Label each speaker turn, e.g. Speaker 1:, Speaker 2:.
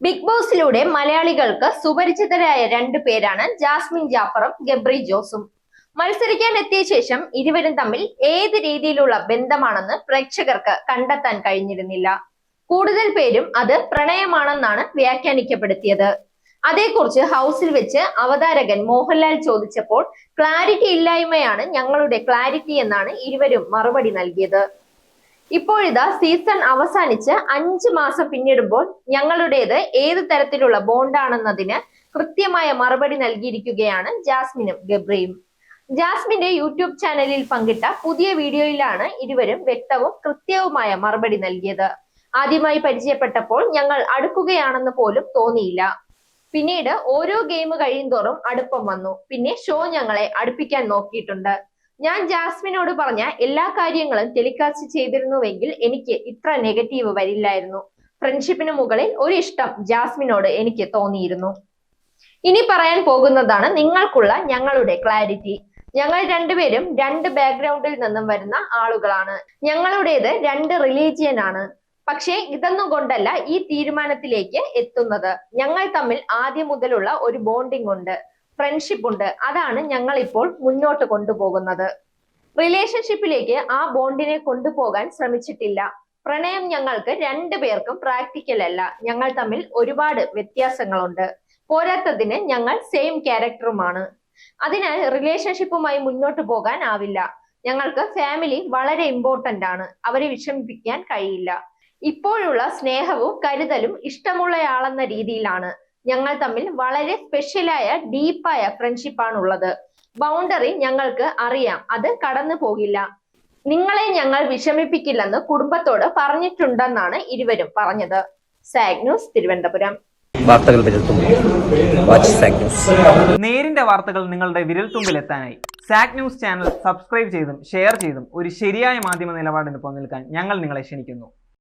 Speaker 1: Big ബോസിലൂടെ മലയാളികൾക്ക് സുപരിചിതരായ രണ്ടു പേരാണ് ജാസ്മിൻ ജാഫറും ഗബ്രി ജോസും. മത്സരിക്കാൻ എത്തിയ ശേഷം ഇരുവരും തമ്മിൽ ഏത് രീതിയിലുള്ള ബന്ധമാണെന്ന് പ്രേക്ഷകർക്ക് കണ്ടെത്താൻ കഴിഞ്ഞിരുന്നില്ല. കൂടുതൽ പേരും അത് പ്രണയമാണെന്നാണ് വ്യാഖ്യാനിക്കപ്പെടുത്തിയത്. അതേക്കുറിച്ച് ഹൗസിൽ വെച്ച് അവതാരകൻ മോഹൻലാൽ ചോദിച്ചപ്പോൾ ക്ലാരിറ്റി ഇല്ലായ്മയാണ് ഞങ്ങളുടെ ക്ലാരിറ്റി എന്നാണ് ഇരുവരും മറുപടി നൽകിയത്. ഇപ്പോഴിതാ സീസൺ അവസാനിച്ച് അഞ്ച് മാസം പിന്നിടുമ്പോൾ ഞങ്ങളുടേത് ഏത് തരത്തിലുള്ള ബോണ്ടാണെന്നതിന് കൃത്യമായ മറുപടി നൽകിയിരിക്കുകയാണ് ജാസ്മിനും ഗബ്രയും. ജാസ്മിന്റെ യൂട്യൂബ് ചാനലിൽ പങ്കിട്ട പുതിയ വീഡിയോയിലാണ് ഇരുവരും വ്യക്തവും കൃത്യവുമായ മറുപടി നൽകിയത്. ആദ്യമായി പരിചയപ്പെട്ടപ്പോൾ ഞങ്ങൾ അടുക്കുകയാണെന്ന് പോലും തോന്നിയില്ല. പിന്നീട് ഓരോ ഗെയിം കഴിയുന്തോറും അടുപ്പം വന്നു. പിന്നെ ഷോ ഞങ്ങളെ അടുപ്പിക്കാൻ നോക്കിയിട്ടുണ്ട്. ഞാൻ ജാസ്മിനോട് പറഞ്ഞ എല്ലാ കാര്യങ്ങളും ടെലികാസ്റ്റ് ചെയ്തിരുന്നുവെങ്കിൽ എനിക്ക് ഇത്ര നെഗറ്റീവ് വരില്ലായിരുന്നു. ഫ്രണ്ട്ഷിപ്പിന് മുകളിൽ ഒരു ഇഷ്ടം ജാസ്മിനോട് എനിക്ക് തോന്നിയിരുന്നു. ഇനി പറയാൻ പോകുന്നതാണ് നിങ്ങൾക്കുള്ള ഞങ്ങളുടെ ക്ലാരിറ്റി. ഞങ്ങൾ രണ്ടുപേരും രണ്ട് ബാക്ക്ഗ്രൗണ്ടിൽ നിന്നും വരുന്ന ആളുകളാണ്. ഞങ്ങളുടേത് രണ്ട് റിലീജിയൻ ആണ്. പക്ഷേ ഇതൊന്നും കൊണ്ടല്ല ഈ തീരുമാനത്തിലേക്ക് എത്തുന്നത്. ഞങ്ങൾ തമ്മിൽ ആദ്യം മുതലുള്ള ഒരു ബോണ്ടിംഗ് ഉണ്ട്. ഫ്രണ്ട്ഷിപ്പ് ഉണ്ട്. അതാണ് ഞങ്ങൾ ഇപ്പോൾ മുന്നോട്ട് കൊണ്ടുപോകുന്നത്. റിലേഷൻഷിപ്പിലേക്ക് ആ ബോണ്ടിനെ കൊണ്ടുപോകാൻ ശ്രമിച്ചിട്ടില്ല. പ്രണയം ഞങ്ങൾക്ക് രണ്ടു പേർക്കും പ്രാക്ടിക്കൽ അല്ല. ഞങ്ങൾ തമ്മിൽ ഒരുപാട് വ്യത്യാസങ്ങളുണ്ട്. പോരാത്തതിന് ഞങ്ങൾ സെയിം ക്യാരക്ടറുമാണ് അതിനാൽ റിലേഷൻഷിപ്പുമായി മുന്നോട്ട് പോകാൻ ആവില്ല. ഞങ്ങൾക്ക് ഫാമിലി വളരെ ഇമ്പോർട്ടന്റ് ആണ്. അവരെ വിഷമിപ്പിക്കാൻ കഴിയില്ല. ഇപ്പോഴുള്ള സ്നേഹവും കരുതലും ഇഷ്ടമുള്ളയാളെന്ന രീതിയിലാണ്. ഞങ്ങൾ തമ്മിൽ വളരെ സ്പെഷ്യലായ ഡീപ്പായ ഫ്രണ്ട്ഷിപ്പാണ് ഉള്ളത് ബൗണ്ടറി ഞങ്ങൾക്ക് അറിയാം. അത് കടന്നു പോകില്ല. നിങ്ങളെ ഞങ്ങൾ വിഷമിപ്പിക്കില്ലെന്ന് കുടുംബത്തോട് പറഞ്ഞിട്ടുണ്ടെന്നാണ് ഇരുവരും പറഞ്ഞത്. സാഗ് ന്യൂസ് തിരുവനന്തപുരം.
Speaker 2: വാർത്തകൾ
Speaker 3: നേരിന്റെ വാർത്തകൾ നിങ്ങളുടെ വിരൽത്തുമ്പിൽ എത്താനായി സാക് ന്യൂസ് ചാനൽ സബ്സ്ക്രൈബ് ചെയ്തും ഷെയർ ചെയ്തും ഒരു ശരിയായ മാധ്യമ നിലപാടിന് നിൽക്കാൻ ഞങ്ങൾ നിങ്ങളെ ക്ഷണിക്കുന്നു.